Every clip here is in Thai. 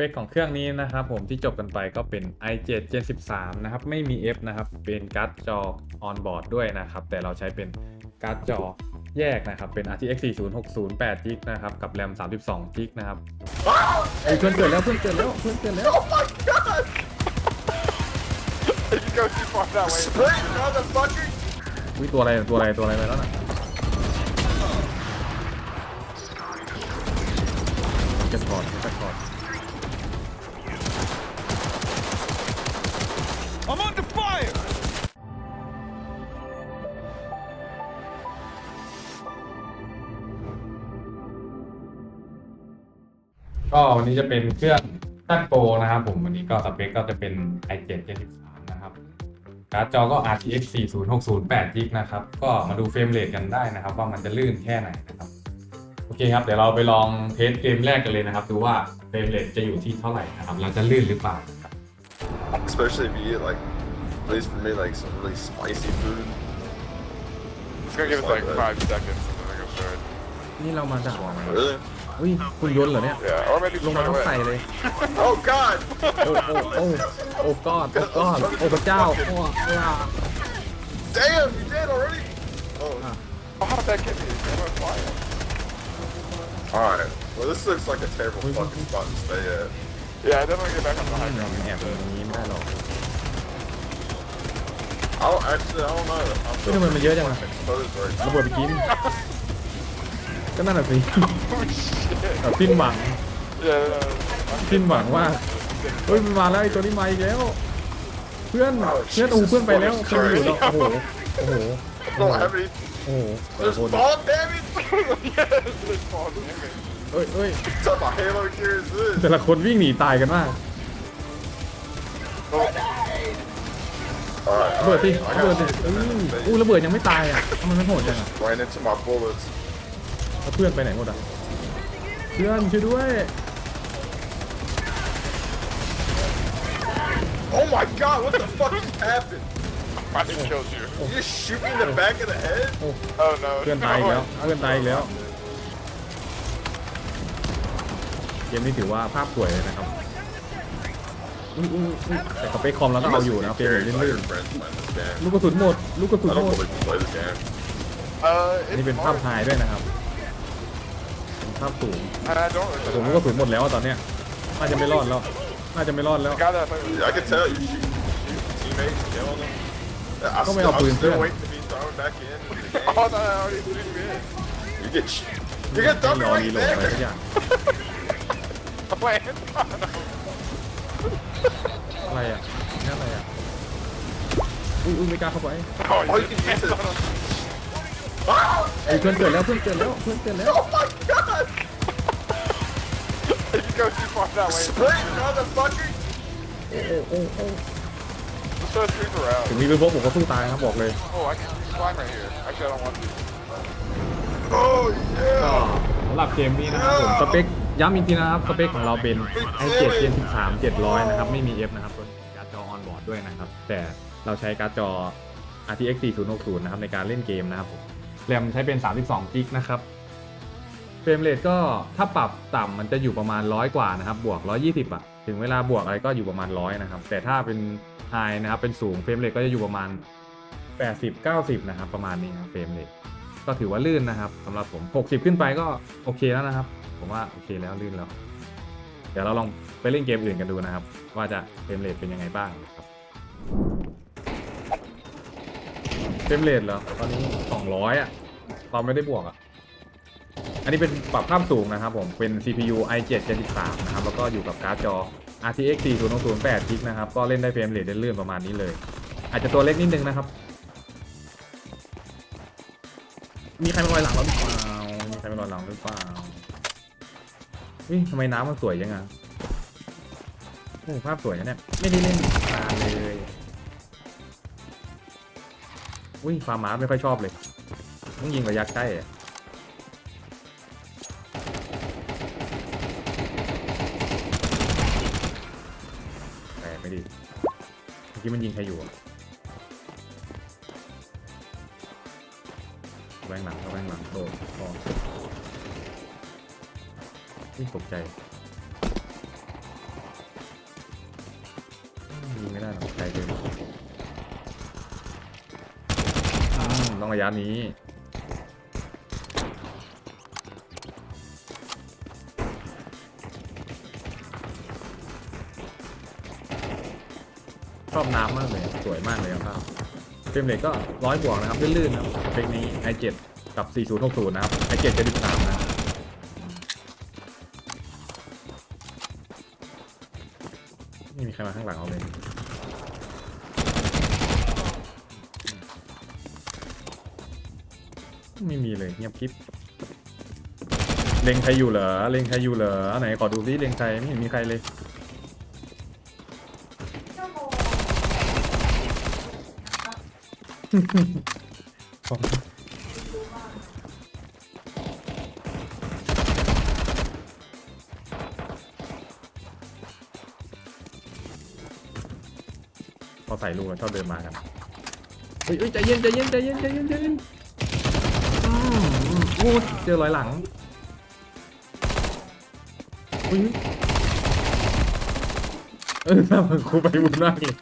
ปคของเครื่องนี้นะครับผมที่จบกันไปก็เป็น i7 Gen 13 นะครับ ไม่มี F นะครับ เป็นการ์ดจอ on board ด้วยนะครับ แต่เราใช้เป็นการ์ดจอแยกนะครับ เป็น RTX 4060 8 g b นะครับ กับ RAM 32 g b นะครับไอ้ยเพื่อนเกิดแล้วเพื่อนเกิดแล้วเพื่อนเกิดแล้ว Oh my god! you go too far that way. Split, motherfucker! อุ้ยตัวอะไรตัวอะไรตัวอะไรไปแล้วน่ะจะถอดจะถอด ก็วันนี้จะเป็นเครื่องตั้งโปรนะครับผมวันนี้ก็สเปคก็จะเป็น i7 Gen 13นะครับการ์ดจอก็ RTX 4060 8 g b นะครับก็มาดูเฟรมเรทกันได้นะครับ ว่ามันจะลื่นแค่ไหนนะครับโอเคครับเดี๋ยวเราไปลองเทสเกมแรกกันเลยนะครับ ดูว่าเฟรมเรทจะอยู่ที่เท่าไหร่นะครับเราจะลื่นหรือเปล่านะครับ Especially if you eat like, at least for me, like some really spicy food. It's gonna give us like five seconds and then they're gonna start. นี่เรามาจาก Really? อุ้ยคุณยนต์เหรอเนี่ย Yeah, or maybe ลงมา straight ต้องใส่ away. เลย Oh god! โอ้โอ้โอ้โอ้กอดโอ้กอดโอ้พระเจ้าโอ้ลา Damn, you did already? Oh. Oh, how did that get me? I'm on fire. Alright. Well, this looks like a terrible fucking spot to stay at. Yeah, I definitely get back on the high แอ ground. บอย่างนี้ไม่ได้หรอก I don't actually, I don't know. I'm เฮ้ยทำไมมันเยอะจังอะ exposed right now. ระเบิดไปกิน ก็นั่นแหะสิ Oh shit. แบบสิ้นหวัง Yeah, no, no. สิ้นหวังว่าเฮ้ยมันมาแล้วไอ้ตัวนี้มาอีกแล้ว เพื่อนเพื่อนโอ้โหเพื่อนไปแล้วเพื่อนไม่อยู่แล้วโอ้โหโอ้โห I don't have any. โอ้โห There's โอ้โห ball damage? yes, this ball damage. เอ้ยเอ้ย What type of Halo gear is this? แต่ละคนวิ่งหนีตายกันมาก Alright, ระเบิดสิ alright. I ระเบิด got สิ you. เอ้ยอู้ระเบิดยังไม่ตายอะทำไมมันโหดจังอะ Ran into my bullets. แล้วเพื่อนไปไหนหมดอะ เพื่อนช่วยด้วย Oh my god, what the fuck just happened? I killed you. You just shoot me in the back of the head? Oh no. เพื่อนตายอีกแล้ว เพื่อนตายอีกแล้ว เกมนี้ถือว่าภาพสวยเลยนะครับอุ๊ยอุ๊ยอุ๊ยแต่สเปคคอมเราก็เอาอยู่นะเฟรมเรท Carried by ลื่ your น friends playing this game. ๆลูกกระสุนหมด ลูกกระสุน I หม don't ด believe you play this game. Uh, นี่ it's เป็นภาพ hard. ไฮด้วยนะครับเป็น ภาพสูง And I don't แต่ really ผมลูกกระสุนหมดแล้วอะตอนเนี้ยน่าจะไม่รอดแล้ว น่าจะไม่รอดแล้ว The guy that I played with. I can tell you shoot, shoot teammates, killing them. I Come still, here, I'm Queen, still yeah. waiting to be thrown back in. into the game. Oh, I thought I already threw you in. You get, sh- you get ไม่ dumped รอ right รีโหลดอะไรสัก there. อย่าง I'm playing. อะไรอะนี่อะไรอะอุ้ยอุ้ยไม่กล้าเข้าไป Oh, Oh, you can use it. Ah! ไอ้ยเพื่อนเกิดแล้วเพื่อนเกิดแล้วเพื่อนเกิดแล้ว Oh my god! you go too far that way. Split, motherfucker! โอ้โอ้โอ้โอ้ Let's throw trees around. ถึงมีเป็นพวกผมก็สู้ตายนะครับบอกเลย Oh, I can climb right here. Actually, I don't want to. Oh yeah! สำหรับเกมนี้นะครับผมสเปคย้ำอีกทีนะครับสเปคของเราเป็น i7 Gen 13 700 นะครับ ไม่มี F นะครับตัวนี้การ์ดจอ on board ด้วยนะครับ แต่เราใช้การ์ดจอ RTX 4060 นะครับ ในการเล่นเกมนะครับผม แรมใช้เป็น 32 g b นะครับเฟรมเรทก็ถ้าปรับต่ำมันจะอยู่ประมาณ100กว่านะครับ บวก 120 อะ ถึงเวลาบวกอะไรก็อยู่ประมาณ100นะครับ แต่ถ้าเป็นไฮนะครับเป็นสูงเฟรมเรทก็จะอยู่ประมาณ 80 90 นะครับ ประมาณนี้ครับเฟรมเรทก็ถือว่าลื่นนะครับสำหรับผม 60 ขึ้นไปก็โอเคแล้วนะครับ ผมว่าโอเคแล้วลื่นแล้ว เดี๋ยวเราลองไปเล่นเกมอื่นกันดูนะครับ ว่าจะเฟรมเรทเป็นยังไงบ้างครับ เฟรมเรทเหรอ ตอนนี้200อะ เราไม่ได้บวกอะ อันนี้เป็นปรับภาพสูงนะครับผม เป็น CPU i7 Gen 3นะครับ แล้วก็อยู่กับการ์ดจอ RTX 4008 g b นะครับ ก็เล่นได้เฟรมเรทเลื่อนๆประมาณนี้เลย อาจจะตัวเล็กนิดนึงนะครับ มีใครมาลอยหลังเราหรือเปล่า มีใครมาลอยหลังหรือเปล่าอุ้ยทำไมน้ำมันสวยจังอะโอ้ภาพสวยนะเนี่ย ไม่ได้เล่นนานเลย อุ้ยฟาร์มาไม่ค่อยชอบเลย ต้องยิงระยะใกล้แต่ไม่ดีเมื่อกี้มันยิงใครอยู่แว่งหลังแว่งหลังโดนพอนี่ตกใจยิงไม่ได้หรอกใจเกินะยะนี้ ชอบน้ำมากเลย สวยมากเลยครับเฟรมเรทก็ร้อยบวกนะครับ ลื่นๆนะครับเพลงนี้ i7 กับ 4060 นะครับ i7 จะดิบ3นะไม่มีใครมาข้างหลังเราเลย ไม่มีเลยเงียบคลิปเล็งใครอยู่เหรอเล็งใครอยู่เหรอไหนขอดูซิเล็งใครไม่เห็นมีใครเลยพอใส่ลูกแล้วชอบเดินมากันเฮ้ยใจเย็นใจเย็นใจเย็นใจเย็นใจเย็น โอ้เจอรอยหลังอุ้ยเออหน้ามันครูไปบุญมากเลย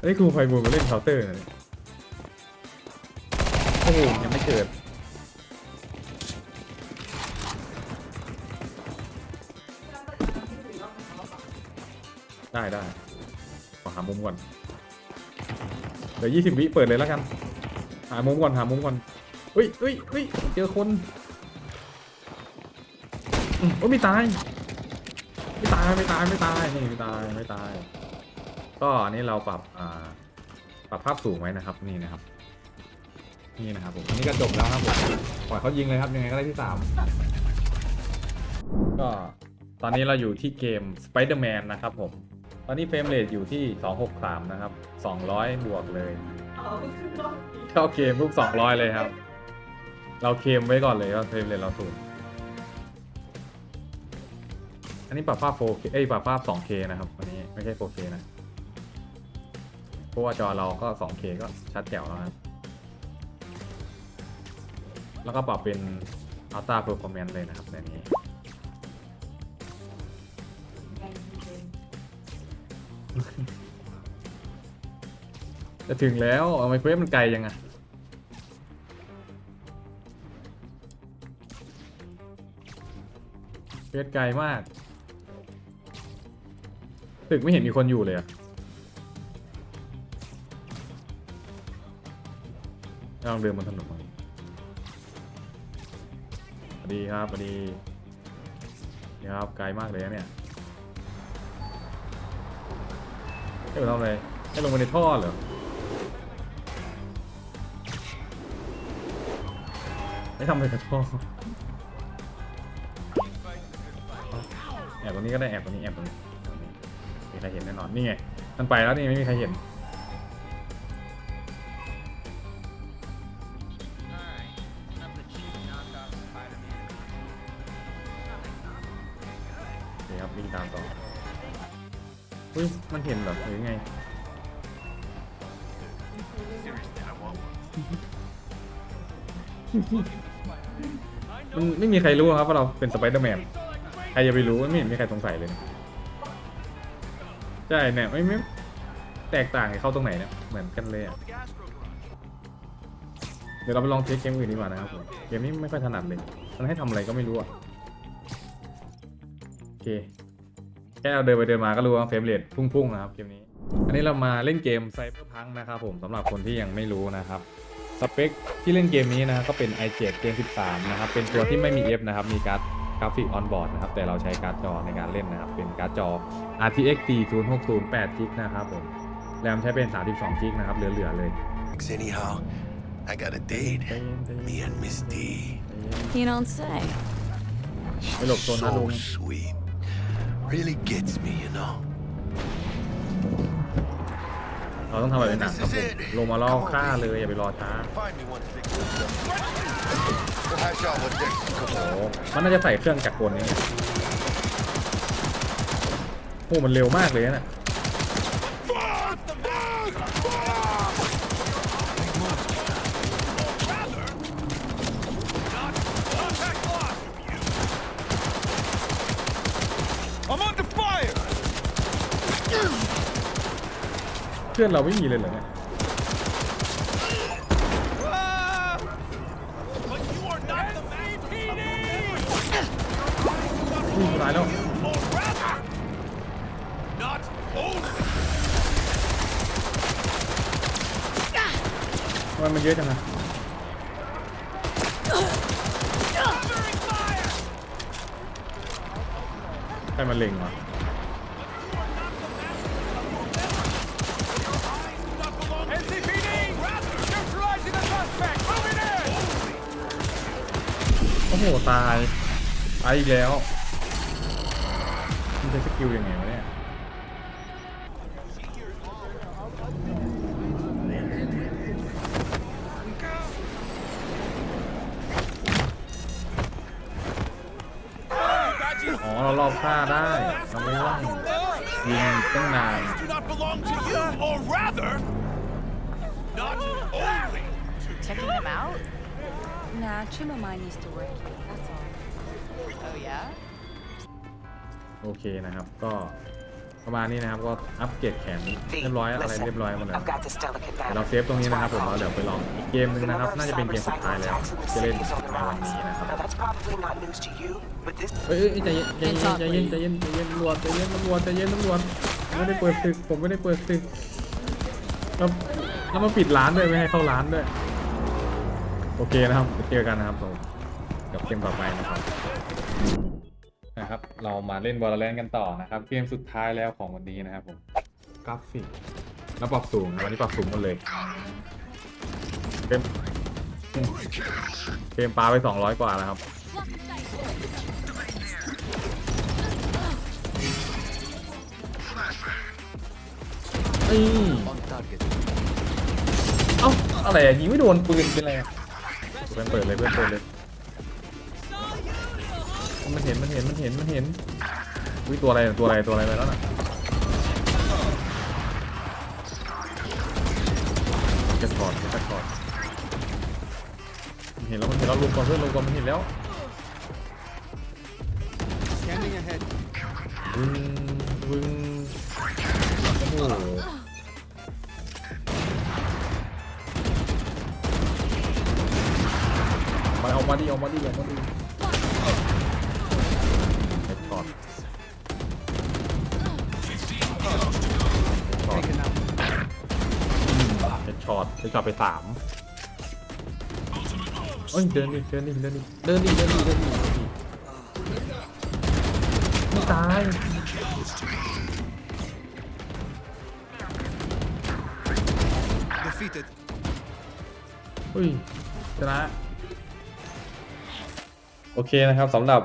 เฮ้ยครูไฟบุญมาเล่นเคาน์เตอร์นะโอ้โหยังไม่เกิดได้ได้ขอหามุมก่อน เดี๋ยวยี่สิบวิเปิดเลยแล้วกัน หามุมก่อนหามุมก่อนเฮ้ยเฮ้ยเฮ้ยเจอคนอืมโอ้ยไม่ตาย ไม่ตายไม่ตายไม่ตายนี่ไม่ตายไม่ตาย ก็อันนี้เราปรับอ่าปรับภาพสูงไว้นะครับนี่นะครับ นี่นะครับผมอันนี้ก็จบแล้วครับผมปล่อยเขายิงเลยครับยังไงก็ได้ที่สามก็ตอนนี้เราอยู่ที่เกม Spider-Man นะครับผม ตอนนี้เฟรมเรทอยู่ที่ 263 นะครับ 200 บวกเลย เข้าเกมปุ๊บ200เลยครับ เราเคมไว้ก่อนเลยว่าเฟรมเรทเราสูงอันนี้ปรับภาพ 4K เอ้ยปรับภาพ 2K นะครับอันนี้ไม่ใช่ 4K นะเพราะว่าจอเราก็ 2K ก็ชัดแจ๋วแล้วครับแล้วก็ปรับเป็น Ultra Performance เลยนะครับในนี้ จะถึงแล้วเอาไมเควฟมันไกลยังไงเควฟไกลมาก ตึกไม่เห็นมีคนอยู่เลยอะลองเดินบนถนนมาสวัสดีครับสวัสดีนี่ครับไกลมากเลยเนี่ยให้ผมทำอะไรให้ลงไปในท่อเหรอ ไม่ทำอะไรกับท่อแอบตรงนี้ก็ได้แอบตรงนี้แอบตรงนี้มีใครเห็นแน่นอนนี่ไงมันไปแล้วนี่ไม่มีใครเห็นนี่ครับวิ่งตามต่ออุ้ยมันเห็นเหรอหรือไง มันไม่มีใครรู้ครับว่าเราเป็นสไปเดอร์แมนใครจะไปรู้ไม่เห็นมีใครสงสัยเลยใช่เนี่ยไม่ไม่แตกต่างกับเข้าตรงไหนเนี่ยเหมือนกันเลยอะเดี๋ยวเราไปลองเทสเกมอื่นดีกว่านะครับผมเกมนี้ไม่ค่อยถนัดเลยมันให้ทำอะไรก็ไม่รู้อะโอเคแค่เราเดินไปเดินมาก็รู้ว่าเฟรมเรทพุ่งๆนะครับเกมนี้ อันนี้เรามาเล่นเกมไซเบอร์พังนะครับผมสำหรับคนที่ยังไม่รู้นะครับ สเปคที่เล่นเกมนี้นะก็เป็น i7 Gen 13 นะครับ เป็นตัวที่ไม่มี F นะครับ มีการ์ดกราฟิกออนบอร์ดนะครับ แต่เราใช้การ์ดจอในการเล่นนะครับ เป็นการ์ดจอ RTX 4060 8 g b นะครับผม แรมใช้เป็น 32 g b นะครับ เหลือ ๆ เลย Anyhow, I got a date. ใจเย็นใจเย็น Me and Miss D. You don't say. Hey, look, She's so so not- sweet. Really gets me, you know. เราต้องทำแบบในหนังครับผมลงมาล่อฆ่าเลยอย่าไปรอช้า Find me one to fix this stuff. We'll hash out what next. โอ้โหมันน่าจะใส่เครื่องจักรกลนี่โอ้มันเร็วมากเลยนะ พื่อนเราไม่มีเลยเหรอเนี่ย But you are not the master of everyone. นี่ตายแล้ว Lord Rather. Not only ทำไมมันเยอะจังอะ covering fire. ใครมันเล็งวะ หตายตายอีกแล้วมันจะสกิลยังไงวะเนี่ยอ๋อเรารอบฆ่าได้เราไม่ต้องยิงตั้งนาน Do not belong to you, or rather, not only to Checking them out? Nah, trim mine needs to work here, that's all. Oh yeah? โอเคนะครับ ก็ประมาณนี้นะครับ ก็อัปเกรดแขนเรียบร้อยอะไรเรียบร้อยหมดแล้ว I've got this delicate เดี๋ยว matter. เราเซฟตรงนี้นะครับผมแล้วเดี๋ยวไปลองอีกเกมหนึง The นะครับ number of น่าจะเป็นเกมสุดท้ายแล้ว cyber จะเล่น attacks in the ใน city is on วัน the นี้ rise. นะครับ Now that's probably not news to you, but this เอ้ยเอ้ยใจเย็นใจเย็นใจเย็นใจเย็นใจเย็นตำรวจใจเย็นตำรวจใจเย็นตำรวจผมไม่ได้เปิดศึกผมไม่ได้เปิดศึกแล้วแล้วมาปิดร้านด้วยไม่ให้เข้าร้านด้วย โอเคนะครับเจอกันนะครับผมกับเกมต่อไปนะครับนะครับ เรามาเล่น Valorant กันต่อนะครับ เกมสุดท้ายแล้วของวันนี้นะครับผมกราฟิกแล้วปรับสูงนะวันนี้ปรับสูงหมดเลยเกมเกมปลาไป 200 กว่าแล้วครับนี่เอ้าอะไรอะยิงไม่โดนปืนเป็นไรอะเพื่อนเปิดเลยเพื่อนเปิดเลยมันเห็นมันเห็นมันเห็นมันเห็นวิตัวอะไรตัวอะไรตัวอะไรไปแล้วน่ะกระถอดกระถอดมันเห็นแล้วมันเห็นแล้วลงก่อนเพื่อนลงก่อนมันเห็นแล้ว Scanning ahead. วึงวึงโอ้โห เอามาดิเอามาดิเอามาดิเฮดช็อต Taken out. เฮดช็อตเฮดช็อตไปสามเอ้ยเดินดิเดินดิเดินดิเดินดิเดินดิเดินดิไม่ตาย Defeated. อุ้ยชนะ โอเคนะครับสำหรับ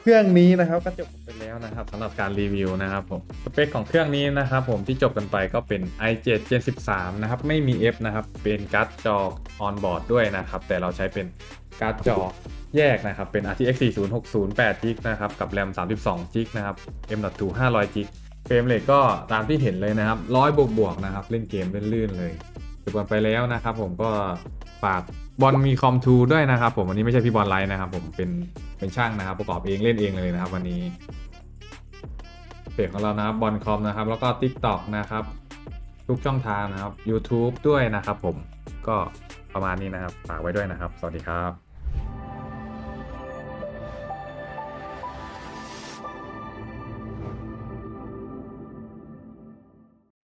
เครื่องนี้นะครับก็จบไปแล้วนะครับสำหรับการรีวิวนะครับผมสเปคของเครื่องนี้นะครับผมที่จบกันไปก็เป็น i7 Gen 13 นะครับ ไม่มี F นะครับ เป็นการ์ดจอ on board ด้วยนะครับ แต่เราใช้เป็นการ์ดจอแยกนะครับ เป็น RTX 4060 8 g นะครับ กับ RAM 32 g นะครับ M.2 500 g เฟรมเรทก็ตามที่เห็นเลยนะครับร้อยบวกบวกๆนะครับ เล่นเกมลื่นๆเลยจบกันไปแล้วนะครับผมก็ ฝากบอลมีคอมทูด้วยนะครับผมวันนี้ไม่ใช่พี่บอลไลท์นะครับผมเป็นเป็นช่างนะครับ ประกอบเองเล่นเองเลยนะครับ วันนี้เพจของเรานะครับบอลคอมนะครับ แล้วก็ TikTok นะครับ ทุกช่องทางนะครับ YouTube ด้วยนะครับ ผมก็ประมาณนี้นะครับ ฝากไว้ด้วยนะครับ สวัสดีครับ